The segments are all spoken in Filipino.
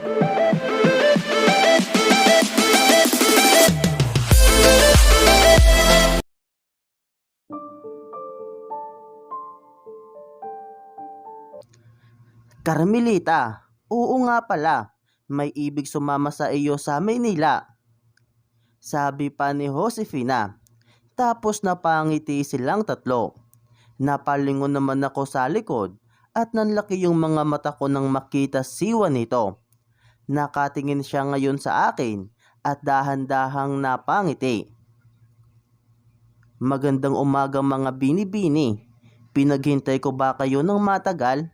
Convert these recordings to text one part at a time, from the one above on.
Carmelita, oo nga pala, may ibig sumama sa iyo sa Maynila. Sabi pa ni Josefina. Tapos napangiti silang tatlo. Napalingon naman ako sa likod at nanlaki yung mga mata ko nang makita si Juanito. Nakatingin siya ngayon sa akin at dahan-dahang napangiti. Magandang umaga mga bini-bini. Pinaghintay ko ba kayo ng matagal?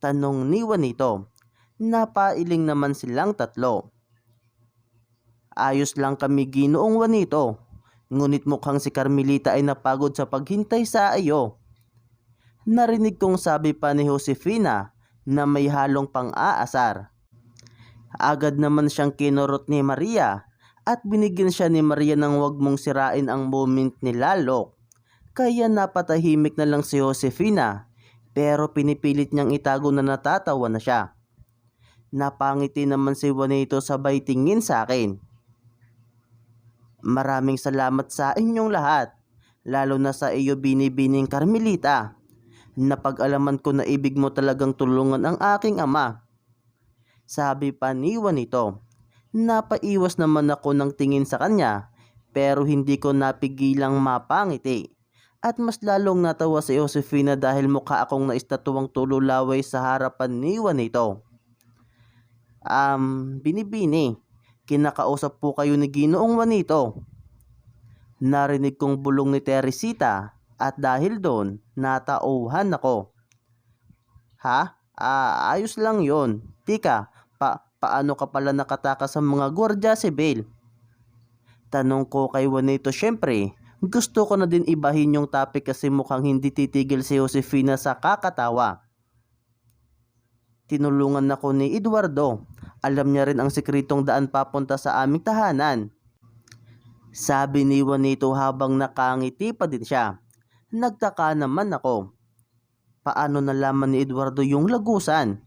Tanong ni Juanito. Napailing naman silang tatlo. Ayos lang kami ginoong Juanito. Ngunit mukhang si Carmelita ay napagod sa paghintay sa iyo. Narinig kong sabi pa ni Josefina na may halong pang-aasar. Agad naman siyang kinurot ni Maria at binigyan siya ni Maria ng wag mong sirain ang moment ni Lalo. Kaya napatahimik na lang si Josefina pero pinipilit niyang itago na natatawa na siya. Napangiti naman si Juanito sabay tingin sa akin. Maraming salamat sa inyong lahat, lalo na sa iyo binibining Carmelita. Napag-alaman ko na ibig mo talagang tulungan ang aking ama. Sabi pa ni Juanito. Napaiwas naman ako ng tingin sa kanya pero hindi ko napigilang mapangiti. At mas lalong natawa si Josefina dahil mukha akong naistatuwang tululaway sa harapan ni Juanito. Um, binibini, kinakausap po kayo ni Ginoong Juanito. Narinig kong bulong ni Teresita at dahil doon, natauhan ako. Ha? Ah, ayos lang yon. Tika, pa paano ka pala nakatakas sa mga gwardya sibil? Tanong ko kay Juanito syempre, gusto ko na din ibahin yung topic kasi mukhang hindi titigil si Josefina sa kakatawa. Tinulungan ako ni Eduardo. Alam niya rin ang sikretong daan papunta sa aming tahanan. Sabi ni Juanito habang nakangiti pa din siya. Nagtaka naman ako. Paano nalaman ni Eduardo yung lagusan?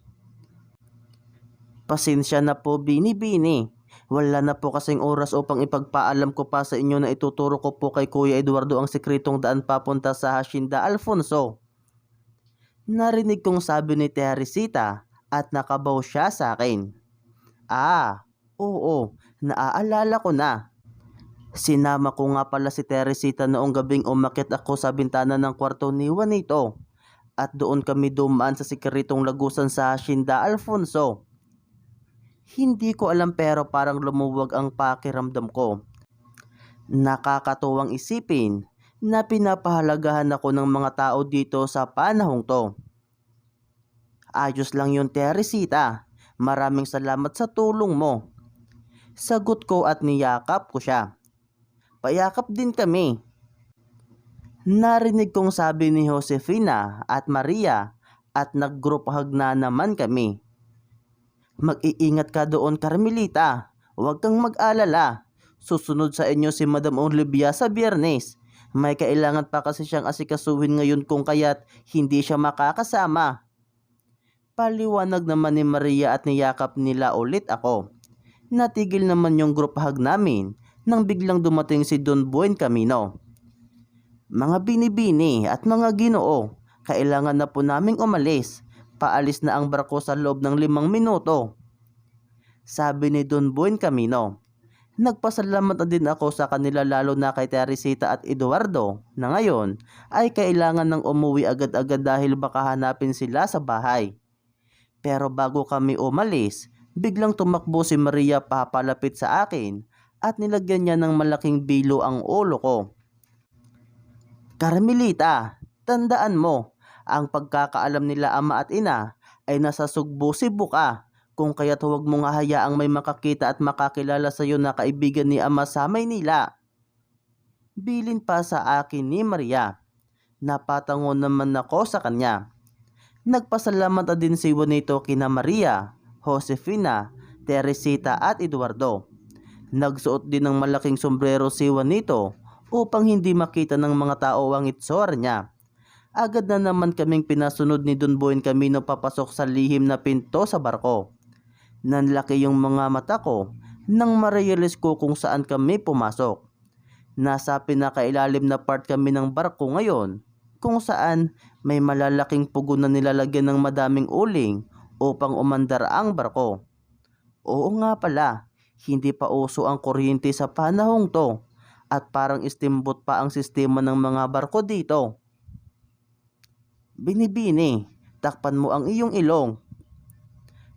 Pasensya na po bini-bini. Wala na po kasing oras upang ipagpaalam ko pa sa inyo na ituturo ko po kay Kuya Eduardo ang sikretong daan papunta sa Hacienda Alfonso. Narinig kong sabi ni Teresita at nakabaw siya sa akin. Ah, oo, naaalala ko na. Sinama ko nga pala si Teresita noong gabing umakit ako sa bintana ng kwarto ni Juanito at doon kami dumaan sa sikretong lagusan sa Hacienda Alfonso. Hindi ko alam pero parang lumuwag ang pakiramdam ko. Nakakatuwang isipin na pinapahalagahan ako ng mga tao dito sa panahong to. Ayos lang yun Teresita. Maraming salamat sa tulong mo. Sagot ko at niyakap ko siya. Payakap din kami. Narinig kong sabi ni Josefina at Maria at nag-group hug na naman kami. Mag-iingat ka doon Carmelita. Huwag kang mag-alala. Susunod sa inyo si Madam Olivia sa biyernes. May kailangan pa kasi siyang asikasuhin ngayon kung kaya't hindi siya makakasama. Paliwanag naman ni Maria at niyakap nila ulit ako. Natigil naman yung group hug namin nang biglang dumating si Don Buen Camino. Mga binibini at mga ginoo, kailangan na po naming umalis. Paalis na ang barko sa loob ng limang minuto. Sabi ni Don Buen Camino. Nagpasalamat na din ako sa kanila lalo na kay Teresita at Eduardo na ngayon ay kailangan ng umuwi agad-agad dahil baka hanapin sila sa bahay. Pero bago kami umalis, biglang tumakbo si Maria papalapit sa akin at nilagyan niya ng malaking bilo ang ulo ko. Carmelita, tandaan mo, ang pagkakaalam nila ama at ina ay nasa sugbo Cebu ka. Kung kaya't huwag mong hayaang may makakita at makakilala sa iyo na kaibigan ni ama sa Maynila. Bilin pa sa akin ni Maria. Napatango naman ako sa kanya. Nagpasalamat na din si Juanito kina Maria, Josefina, Teresita at Eduardo. Nagsuot din ng malaking sombrero si Juanito upang hindi makita ng mga tao ang itsura niya. Agad na naman kaming pinasunod ni Don Buen Camino papasok sa lihim na pinto sa barko. Nanlaki yung mga mata ko nang marealize ko kung saan kami pumasok. Nasa pinakailalim na part kami ng barko ngayon kung saan may malalaking pugo na nilalagyan ng madaming uling upang umandar ang barko. Oo nga pala, hindi pa uso ang kuryente sa panahong to at parang steamboat pa ang sistema ng mga barko dito. Binibini, takpan mo ang iyong ilong.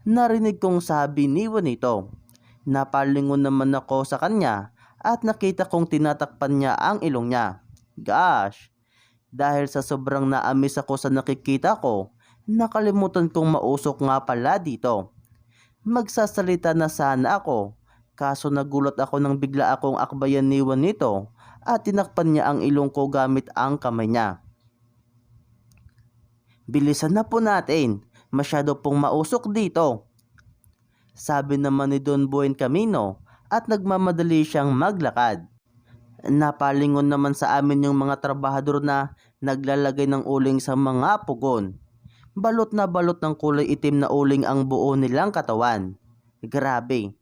Narinig kong sabi ni Juanito. Napalingon naman ako sa kanya at nakita kong tinatakpan niya ang ilong niya. Gosh, dahil sa sobrang naamis ako sa nakikita ko, nakalimutan kong mausok nga pala dito. Magsasalita na sana ako, kaso nagulat ako nang bigla akong akbayan ni Juanito at tinakpan niya ang ilong ko gamit ang kamay niya. Bilisan na po natin, masyado pong mausok dito. Sabi naman ni Don Buen Camino at nagmamadali siyang maglakad. Napalingon naman sa amin yung mga trabahador na naglalagay ng uling sa mga pugon. Balot na balot ng kulay itim na uling ang buo nilang katawan. Grabe.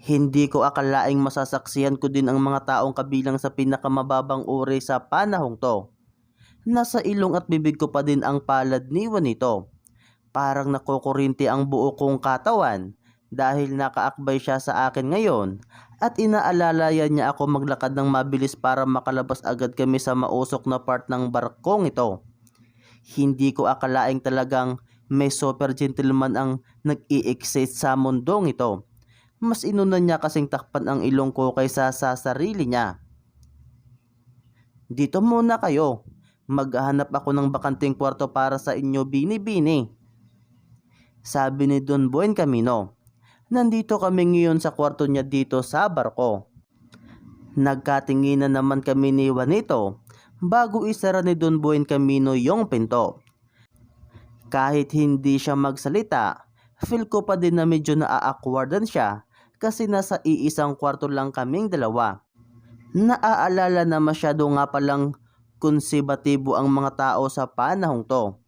Hindi ko akalaing masasaksiyan ko din ang mga taong kabilang sa pinakamababang uri sa panahong to. Nasa ilong at bibig ko pa din ang palad ni Juanito. Parang nakukurinti ang buo kong katawan dahil nakaakbay siya sa akin ngayon at inaalalayan niya ako maglakad ng mabilis para makalabas agad kami sa mausok na part ng barkong ito. Hindi ko akalaing talagang may super gentleman ang nag-i-excite sa mundong ito. Mas inuna niya kasing takpan ang ilong ko kaysa sa sarili niya. Dito muna kayo. Maghahanap ako ng bakanting kwarto para sa inyo bini-bini. Sabi ni Don Buen Camino. Nandito kami ngayon sa kwarto niya dito sa barko. Nagkatinginan naman kami ni Juanito bago isara ni Don Buen Camino yung pinto. Kahit hindi siya magsalita, feel ko pa din na medyo naa-awkwardan siya kasi nasa iisang kwarto lang kaming dalawa. Naaalala na masyado nga palang konsebatibo ang mga tao sa panahong to.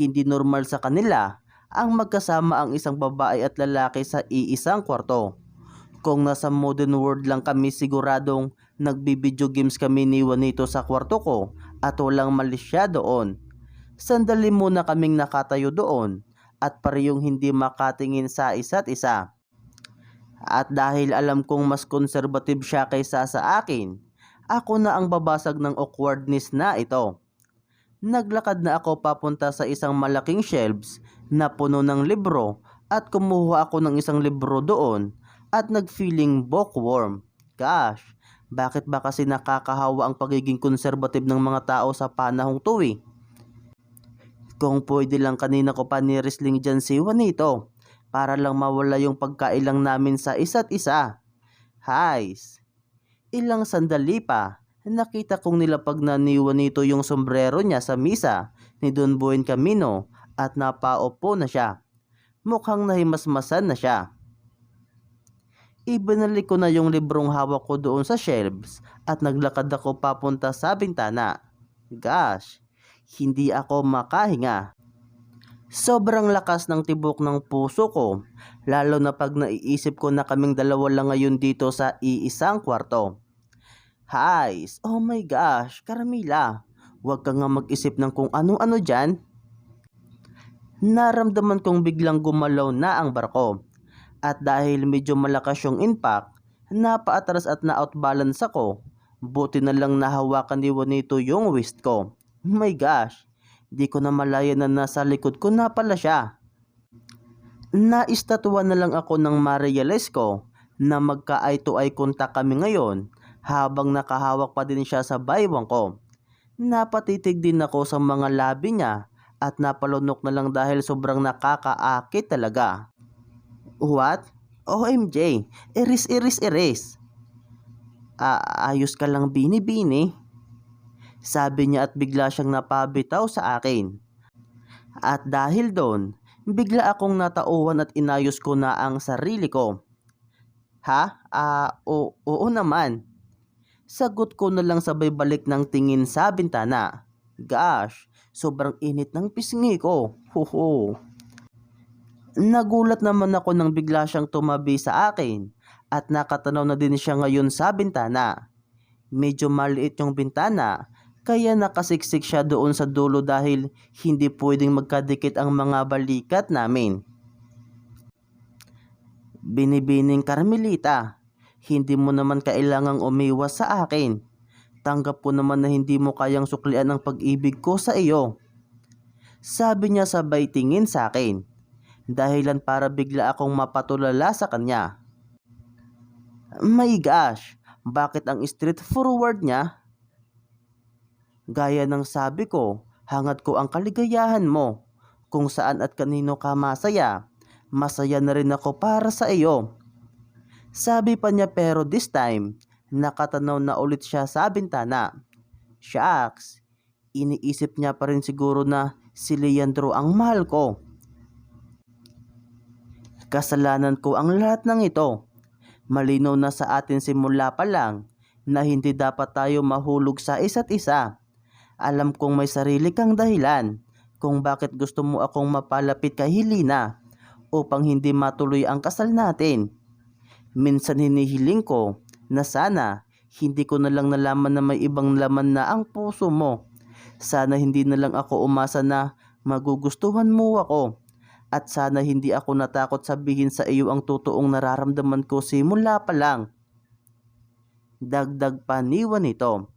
Hindi normal sa kanila ang magkasama ang isang babae at lalaki sa iisang kwarto. Kung nasa modern world lang kami siguradong nagbibideo games kami ni Juanito sa kwarto ko at walang mali siya doon. Sandali muna kaming nakatayo doon at parehong hindi makatingin sa isa't isa. At dahil alam kong mas conservative siya kaysa sa akin, ako na ang babasag ng awkwardness na ito. Naglakad na ako papunta sa isang malaking shelves na puno ng libro at kumuha ako ng isang libro doon at nag-feeling bookworm. Gosh, bakit ba kasi nakakahawa ang pagiging conservative ng mga tao sa panahong to eh? Kung pwede lang kanina ko pa ni-wrestling dyan si Juanito para lang mawala yung pagkailang namin sa isa't isa. Hays, ilang sandali pa, nakita kong nilapag na ni Juanito yung sombrero niya sa misa ni Don Buen Camino at napaupo na siya. Mukhang nahimasmasan na siya. Ibinalik ko na yung librong hawak ko doon sa shelves at naglakad ako papunta sa bintana. Gosh, hindi ako makahinga. Sobrang lakas ng tibok ng puso ko, lalo na pag naiisip ko na kaming dalawa lang ngayon dito sa iisang kwarto. Hays, oh my gosh, Karamila, huwag ka nga mag-isip ng kung ano-ano dyan. Naramdaman kong biglang gumalaw na ang barko. At dahil medyo malakas yung impact, napaatras at na-outbalance ako. Buti na lang nahawakan ni Juanito yung waist ko. My gosh, di ko na malaya na nasa likod ko na pala siya. Naistatwa na lang ako ng ma-realize ko na magka-eye to eye contact kami ngayon habang nakahawak pa din siya sa baywang ko. Napatitig din ako sa mga labi niya at napalunok na lang dahil sobrang nakakaakit talaga. What? OMJ, iris iris iris. Ah, ayos ka lang bini-bini. Sabi niya at bigla siyang napabitaw sa akin. At dahil doon, bigla akong natauhan at inayos ko na ang sarili ko. Ha? Ah, o, oo naman. Sagot ko na lang sabay balik ng tingin sa bintana. Gosh, sobrang init ng pisngi ko. Huhu. Nagulat naman ako nang bigla siyang tumabi sa akin at nakatanaw na din siya ngayon sa bintana. Medyo maliit yung bintana kaya nakasiksik siya doon sa dulo dahil hindi pwedeng magkadikit ang mga balikat namin. Binibining Carmelita, hindi mo naman kailangang umiwas sa akin. Tanggap ko naman na hindi mo kayang suklian ang pag-ibig ko sa iyo. Sabi niya sabay tingin sa akin. Dahilan para bigla akong mapatulala sa kanya. My gosh, bakit ang straightforward niya? Gaya ng sabi ko, hangad ko ang kaligayahan mo. Kung saan at kanino ka masaya, masaya na rin ako para sa iyo. Sabi pa niya pero this time, nakatanaw na ulit siya sa bintana. Shucks, iniisip niya pa rin siguro na si Leandro ang mahal ko. Kasalanan ko ang lahat ng ito. Malinaw na sa atin simula pa lang na hindi dapat tayo mahulog sa isa't isa. Alam kong may sarili kang dahilan kung bakit gusto mo akong mapalapit kay Helena upang hindi matuloy ang kasal natin. Minsan hinihiling ko na sana hindi ko na lang nalaman na may ibang laman na ang puso mo. Sana hindi na lang ako umasa na magugustuhan mo ako. At sana hindi ako natakot sabihin sa iyo ang totoong nararamdaman ko simula pa lang. Dagdag paniwan nito.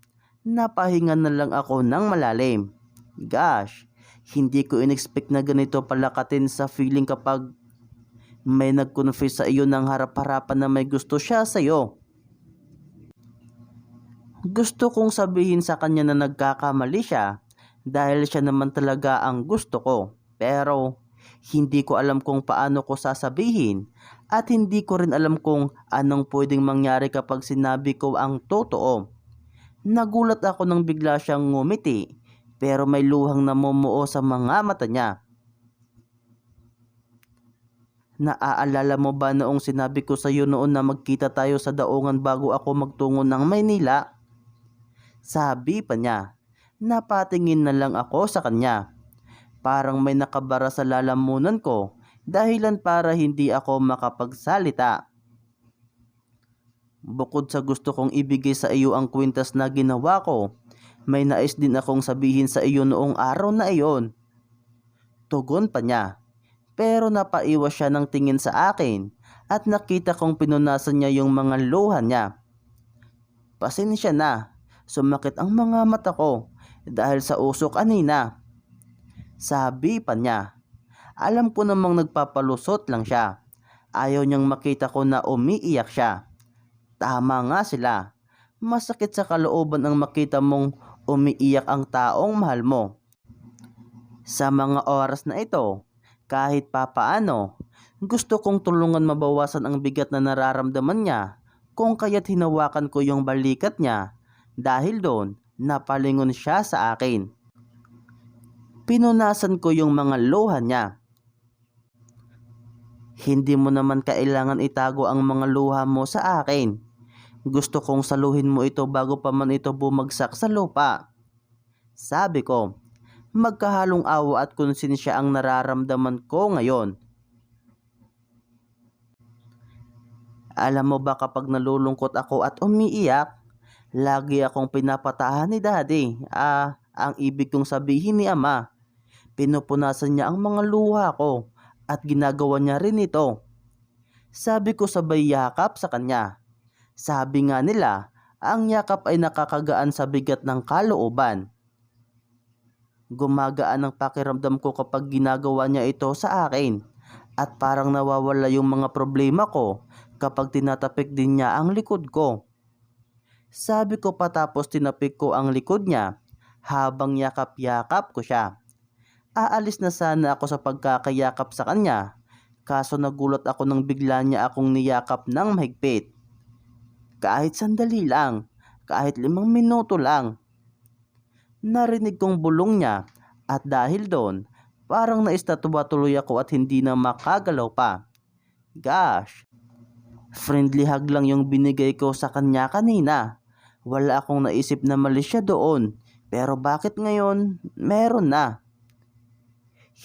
Napahinga na lang ako ng malalim. Gosh, hindi ko inexpect na ganito palakatin sa feeling kapag may nag-confess sa iyo ng harap-harapan na may gusto siya sa iyo. Gusto kong sabihin sa kanya na nagkakamali siya dahil siya naman talaga ang gusto ko. Pero hindi ko alam kung paano ko sasabihin at hindi ko rin alam kung anong pwedeng mangyari kapag sinabi ko ang totoo. Nagulat ako nang bigla siyang ngumiti pero may luhang namumuo sa mga mata niya. Naaalala mo ba noong sinabi ko sa iyo noon na magkita tayo sa daungan bago ako magtungo ng Maynila? Sabi pa niya, napatingin na lang ako sa kanya. Parang may nakabara sa lalamunan ko dahilan para hindi ako makapagsalita. Bukod sa gusto kong ibigay sa iyo ang kwintas na ginawa ko, may nais din akong sabihin sa iyo noong araw na iyon. Tugon pa niya. Pero napaiwas siya ng tingin sa akin at nakita kong pinunasan niya yung mga luha niya. Pasensya na, sumakit ang mga mata ko dahil sa usok kanina. Sabi pa niya, alam ko namang nagpapalusot lang siya. Ayaw niyang makita ko na umiiyak siya. Tama nga sila. Masakit sa kalooban ang makita mong umiiyak ang taong mahal mo. Sa mga oras na ito, kahit papaano, gusto kong tulungan mabawasan ang bigat na nararamdaman niya kung kaya't hinawakan ko yung balikat niya dahil doon napalingon siya sa akin. Pinunasan ko yung mga luha niya. Hindi mo naman kailangan itago ang mga luha mo sa akin. Gusto kong saluhin mo ito bago pa man ito bumagsak sa lupa. Sabi ko, magkahalong awa at konsensya ang nararamdaman ko ngayon. Alam mo ba kapag nalulungkot ako at umiiyak, lagi akong pinapatahan ni daddy. Ah, ang ibig kong sabihin ni ama. Pinupunasan niya ang mga luha ko at ginagawa niya rin ito. Sabi ko sabay yakap sa kanya. Sabi nga nila, ang yakap ay nakakagaan sa bigat ng kalooban. Gumagaan ang pakiramdam ko kapag ginagawa niya ito sa akin at parang nawawala yung mga problema ko kapag tinatapik din niya ang likod ko. Sabi ko patapos tinapik ko ang likod niya habang yakap-yakap ko siya. Aalis na sana ako sa pagkakayakap sa kanya kaso nagulat ako nang bigla niya akong niyakap ng mahigpit. Kahit sandali lang, kahit limang minuto lang. Narinig kong bulong niya at dahil doon, parang naistatwa tuloy ako at hindi na makagalaw pa. Gosh, friendly hug lang yung binigay ko sa kanya kanina. Wala akong naisip na mali siya doon, pero bakit ngayon meron na?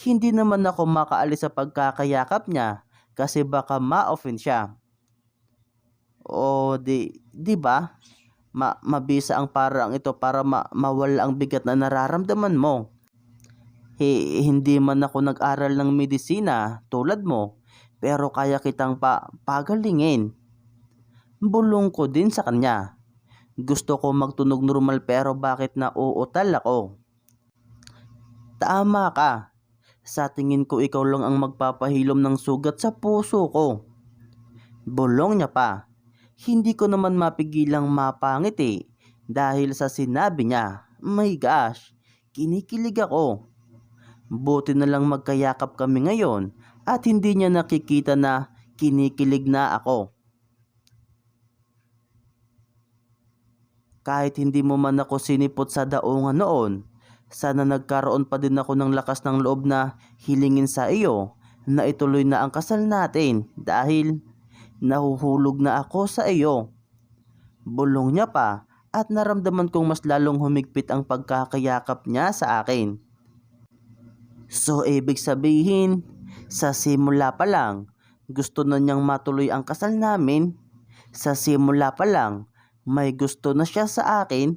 Hindi naman ako makaalis sa pagkakayakap niya kasi baka ma-offend siya. O di, di ba? Ma mabisa ang parang ito para ma mawala ang bigat na nararamdaman mo. He, hindi man ako nag-aral ng medisina tulad mo, pero kaya kitang pa pagalingin. Bulong ko din sa kanya. Gusto ko magtunog normal pero bakit nauutal ako? Tama ka. Sa tingin ko ikaw lang ang magpapahilom ng sugat sa puso ko. Bulong niya pa. Hindi ko naman mapigilang mapangit eh. Dahil sa sinabi niya, my gosh, kinikilig ako. Buti na lang magkayakap kami ngayon at hindi niya nakikita na kinikilig na ako. Kahit hindi mo man ako sinipot sa daungan noon, sana nagkaroon pa din ako ng lakas ng loob na hilingin sa iyo na ituloy na ang kasal natin dahil nahuhulog na ako sa iyo. Bulong niya pa at naramdaman kong mas lalong humigpit ang pagkakayakap niya sa akin. So ibig sabihin, sa simula pa lang, gusto na niyang matuloy ang kasal namin. Sa simula pa lang, may gusto na siya sa akin.